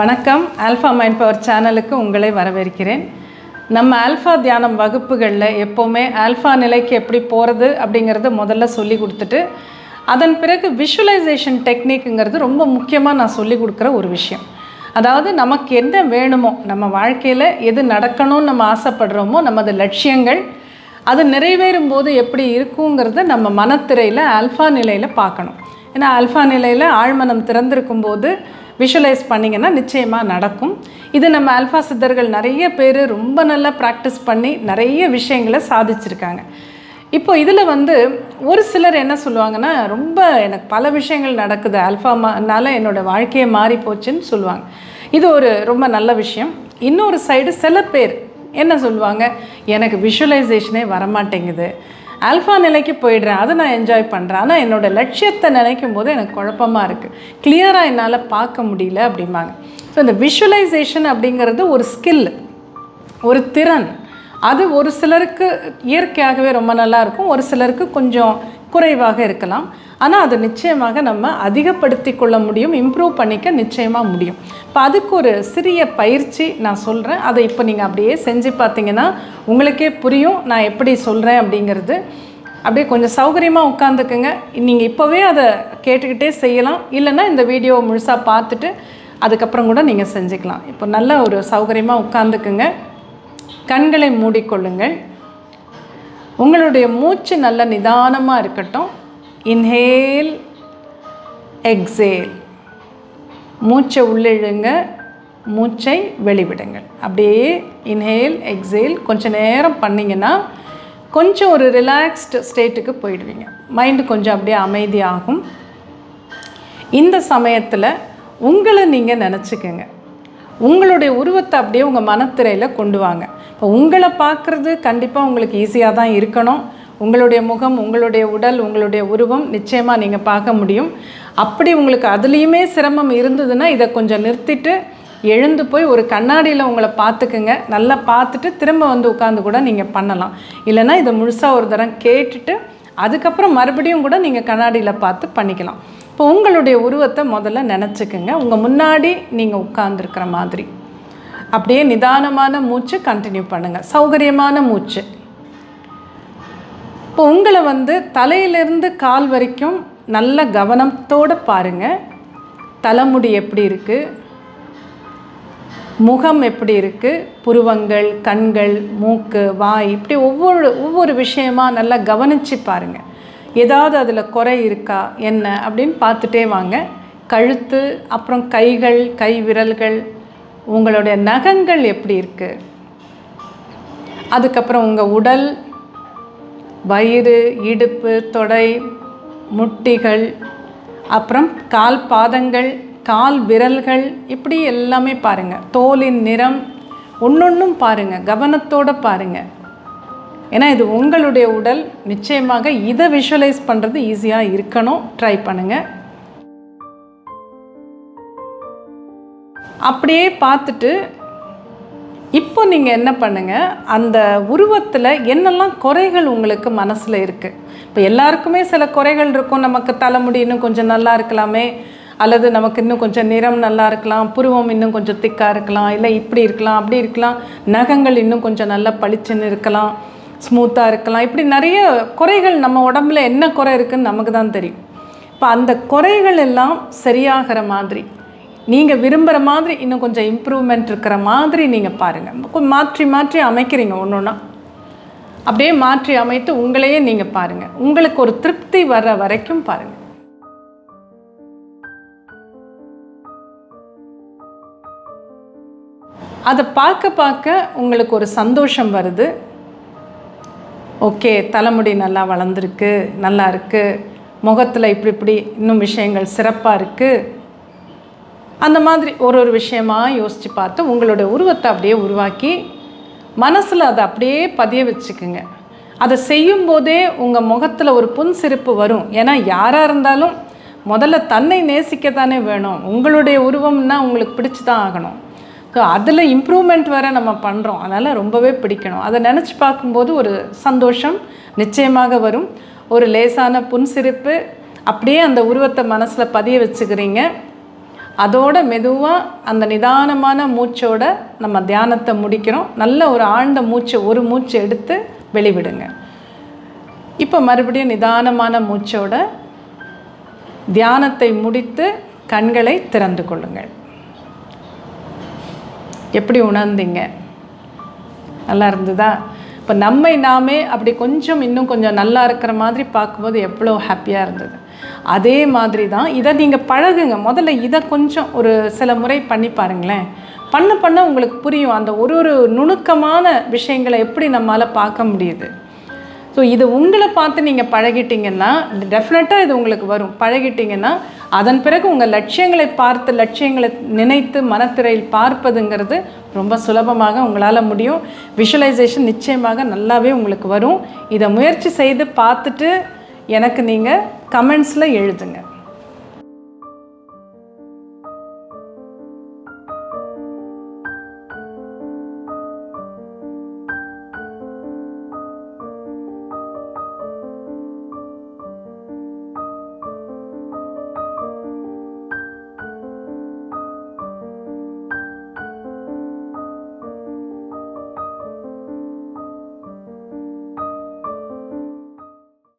வணக்கம். Alpha mind power சேனலுக்கு உங்களை வரவேற்கிறேன். நம்ம ஆல்ஃபா தியானம் வகுப்புகளில் எப்போவுமே ஆல்ஃபா நிலைக்கு எப்படி போகிறது அப்படிங்கிறத முதல்ல சொல்லி கொடுத்துட்டு அதன் பிறகு விஷுவலைசேஷன் டெக்னிக்குங்கிறது ரொம்ப முக்கியமாக நான் சொல்லி கொடுக்குற ஒரு விஷயம். அதாவது நமக்கு என்ன வேணுமோ நம்ம வாழ்க்கையில் எது நடக்கணும்னு நம்ம ஆசைப்படுறோமோ நமது லட்சியங்கள் அது நிறைவேறும் போது எப்படி இருக்குங்கிறத நம்ம மனத்திரையில் ஆல்ஃபா நிலையில் பார்க்கணும். ஏன்னா ஆல்ஃபா நிலையில் ஆழ்மனம் திறந்திருக்கும் போது விஷுவலைஸ் பண்ணிங்கன்னா நிச்சயமாக நடக்கும். இது நம்ம அல்ஃபா சித்தர்கள் நிறைய பேர் ரொம்ப நல்லா ப்ராக்டிஸ் பண்ணி நிறைய விஷயங்களை சாதிச்சிருக்காங்க. இப்போ இதில் வந்து ஒரு சிலர் என்ன சொல்லுவாங்கன்னா ரொம்ப எனக்கு பல விஷயங்கள் நடக்குது ஆல்ஃபாமானால என்னோடய வாழ்க்கையே மாறி போச்சுன்னு சொல்லுவாங்க. இது ஒரு ரொம்ப நல்ல விஷயம். இன்னொரு சைடு சில பேர் என்ன சொல்லுவாங்க எனக்கு விஷுவலைசேஷனே வரமாட்டேங்குது. ஆல்ஃபா நிலைக்கு போயிடுறேன். அதை நான் என்ஜாய் பண்ணுறேன் ஆனால் என்னோடய லட்சியத்தை நினைக்கும் போது எனக்கு குழப்பமாக இருக்குது கிளியராக என்னால் பார்க்க முடியல அப்படிம்பாங்க. ஸோ இந்த விஷுவலைசேஷன் அப்படிங்கிறது ஒரு ஸ்கில் ஒரு திறன். அது ஒரு சிலருக்கு இயற்கையாகவே ரொம்ப நல்லா இருக்கும். ஒரு சிலருக்கு கொஞ்சம் குறைவாக இருக்கலாம். ஆனால் அதை நிச்சயமாக நம்ம அதிகப்படுத்தி கொள்ள முடியும் இம்ப்ரூவ் பண்ணிக்க நிச்சயமாக முடியும். இப்போ அதுக்கு ஒரு சிறிய பயிற்சி நான் சொல்கிறேன் அதை இப்போ நீங்கள் அப்படியே செஞ்சு பார்த்தீங்கன்னா உங்களுக்கே புரியும் நான் எப்படி சொல்கிறேன் அப்படிங்கிறது. அப்படியே கொஞ்சம் சௌகரியமாக உட்காந்துக்குங்க நீங்கள் இப்போவே அதை கேட்டுக்கிட்டே செய்யலாம். இல்லைன்னா இந்த வீடியோவை முழுசாக பார்த்துட்டு அதுக்கப்புறம் கூட நீங்கள் செஞ்சுக்கலாம். இப்போ நல்ல ஒரு சௌகரியமாக உட்காந்துக்குங்க கண்களை மூடிக்கொள்ளுங்கள். உங்களுடைய மூச்சு நல்ல நிதானமாக இருக்கட்டும். இன்ஹேல் எக்ஸேல் மூச்சை உள்ளிழுங்க மூச்சை வெளிவிடுங்கள் அப்படியே இன்ஹேல் எக்ஸேல் கொஞ்சம் நேரம் பண்ணிங்கன்னா கொஞ்சம் ஒரு ரிலாக்ஸ்டு ஸ்டேட்டுக்கு போயிடுவீங்க. மைண்டு கொஞ்சம் அப்படியே அமைதியாகும். இந்த சமயத்தில் உங்களை நீங்கள் நினச்சிக்கோங்க. உங்களுடைய உருவத்தை அப்படியே உங்கள் மனத்திரையில் கொண்டு வாங்க. இப்போ உங்களை பார்க்குறது கண்டிப்பாக உங்களுக்கு ஈஸியாக தான் இருக்கணும். உங்களுடைய முகம் உங்களுடைய உடல் உங்களுடைய உருவம் நிச்சயமாக நீங்கள் பார்க்க முடியும். அப்படி உங்களுக்கு அதுலேயுமே சிரமம் இருந்ததுன்னா இதை கொஞ்சம் நிறுத்திட்டு எழுந்து போய் ஒரு கண்ணாடியில் உங்களை பார்த்துக்குங்க. நல்லா பார்த்துட்டு திரும்ப வந்து உட்காந்து கூட நீங்கள் பண்ணலாம். இல்லைன்னா இதை முழுசாக ஒரு தரம் கேட்டுட்டு அதுக்கப்புறம் மறுபடியும் கூட நீங்கள் கண்ணாடியில் பார்த்து பண்ணிக்கலாம். இப்போ உங்களுடைய உருவத்தை முதல்ல நினச்சிக்கோங்க. உங்கள் முன்னாடி நீங்கள் உட்கார்ந்துருக்கிற மாதிரி. அப்படியே நிதானமான மூச்சு கண்டினியூ பண்ணுங்கள் சௌகரியமான மூச்சு. இப்போ உங்களை வந்து தலையிலிருந்து கால் வரைக்கும் நல்ல கவனத்தோடு பாருங்கள் தலைமுடி எப்படி இருக்குது முகம் எப்படி இருக்குது புருவங்கள் கண்கள் மூக்கு வாய் இப்படி ஒவ்வொரு ஒவ்வொரு விஷயமா நல்லா கவனித்து பாருங்கள் ஏதாவது அதில் குறை இருக்கா? என்ன? அப்படின்னு பார்த்துட்டே வாங்க. கழுத்து அப்புறம் கைகள் கை விரல்கள் உங்களுடைய நகங்கள் எப்படி இருக்குது அதுக்கப்புறம் உங்கள் உடல் வயிறு இடுப்பு தொடை முட்டிகள் அப்புறம் கால் பாதங்கள் கால் விரல்கள் இப்படி எல்லாமே பாருங்கள் தோலின் நிறம் ஒன்றொன்றும் பாருங்கள் கவனத்தோடு பாருங்கள் ஏன்னா இது உங்களுடைய உடல். நிச்சயமாக இதை விஷுவலைஸ் பண்ணுறது ஈஸியாக இருக்கணும். ட்ரை பண்ணுங்கள் அப்படியே பார்த்துட்டு இப்போ நீங்கள் என்ன பண்ணுங்கள் அந்த உருவத்தில் என்னெல்லாம் குறைகள் உங்களுக்கு மனசில் இருக்குது இப்போ எல்லாருக்குமே சில குறைகள் இருக்கும். நமக்கு தலைமுடி இன்னும் கொஞ்சம் நல்லா இருக்கலாமே. அல்லது நமக்கு இன்னும் கொஞ்சம் நிறம் நல்லா இருக்கலாம். புருவம் இன்னும் கொஞ்சம் திக்காக இருக்கலாம். இல்லை இப்படி இருக்கலாம் அப்படி இருக்கலாம். நகங்கள் இன்னும் கொஞ்சம் நல்லா பளிச்சுன்னு இருக்கலாம். ஸ்மூத்தாக இருக்கலாம். இப்படி நிறைய குறைகள் நம்ம உடம்புல என்ன குறை இருக்குன்னு நமக்கு தான் தெரியும். இப்போ அந்த குறைகள் எல்லாம் சரியாகிற மாதிரி நீங்கள் விரும்புகிற மாதிரி இன்னும் கொஞ்சம் இம்ப்ரூவ்மெண்ட் இருக்கிற மாதிரி நீங்கள் பாருங்கள் மாற்றி மாற்றி அமைக்கிறீங்க ஒன்று ஒன்றா அப்படியே மாற்றி அமைத்து உங்களையே நீங்கள் பாருங்கள் உங்களுக்கு ஒரு திருப்தி வர்ற வரைக்கும் பாருங்கள் அதை பார்க்க பார்க்க உங்களுக்கு ஒரு சந்தோஷம் வருது. ஓகே தலைமுடி நல்லா வளர்ந்துருக்கு நல்லா இருக்குது முகத்தில் இப்படி இப்படி இன்னும் விஷயங்கள் சிறப்பாக இருக்குது அந்த மாதிரி ஒரு ஒரு விஷயமா யோசித்து பார்த்து உங்களோட உருவத்தை அப்படியே உருவாக்கி மனசில் அதை அப்படியே பதிய வச்சுக்குங்க. அதை செய்யும்போதே உங்கள் முகத்தில் ஒரு புன்சிரிப்பு வரும். ஏன்னா யாராக இருந்தாலும் முதல்ல தன்னை நேசிக்க தானே வேணும். உங்களுடைய உருவம்னா உங்களுக்கு பிடிச்சி தான் ஆகணும். ஸோ அதில் இம்ப்ரூவ்மெண்ட் வேறு நம்ம பண்ணுறோம் அதனால் ரொம்பவே பிடிக்கணும். அதை நினச்சி பார்க்கும்போது ஒரு சந்தோஷம் நிச்சயமாக வரும். ஒரு லேசான புன்சிரிப்பு அப்படியே அந்த உருவத்தை மனசில் பதிய வச்சுக்கிறீங்க. அதோட மெதுவாக அந்த நிதானமான மூச்சோட நம்ம தியானத்தை முடிக்கிறோம். நல்ல ஒரு ஆழ்ந்த மூச்சு ஒரு மூச்சு எடுத்து வெளிவிடுங்க. இப்போ மறுபடியும் நிதானமான மூச்சோட தியானத்தை முடித்து கண்களை திறந்து கொள்ளுங்கள். எப்படி உணர்ந்தீங்க? நல்லா இருந்ததா? இப்போ நம்மை நாமே அப்படி கொஞ்சம் இன்னும் கொஞ்சம் நல்லா இருக்கிற மாதிரி பார்க்கும்போது எவ்வளோ ஹாப்பியாக இருந்தது. அதே மாதிரி தான் இதை நீங்கள் பழகுங்க. முதல்ல இதை கொஞ்சம் ஒரு சில முறை பண்ணி பாருங்களேன். பண்ண பண்ண உங்களுக்கு புரியும். அந்த ஒரு ஒரு நுணுக்கமான விஷயங்களை எப்படி நம்மளால் பார்க்க முடியுது. ஸோ இது உங்களை பார்த்து நீங்கள் பழகிட்டீங்கன்னா டெஃபினட்டாக இது உங்களுக்கு வரும். பழகிட்டீங்கன்னா அதன் பிறகு உங்கள் லட்சியங்களை பார்த்து லட்சியங்களை நினைத்து மனத்திரையில் பார்ப்பதுங்கிறது ரொம்ப சுலபமாக உங்களால் முடியும். விஷுவலைசேஷன் நிச்சயமாக நல்லாவே உங்களுக்கு வரும். இதை முயற்சி செய்து பார்த்துட்டு எனக்கு நீங்கள் கமெண்ட்ஸில் எழுதுங்க.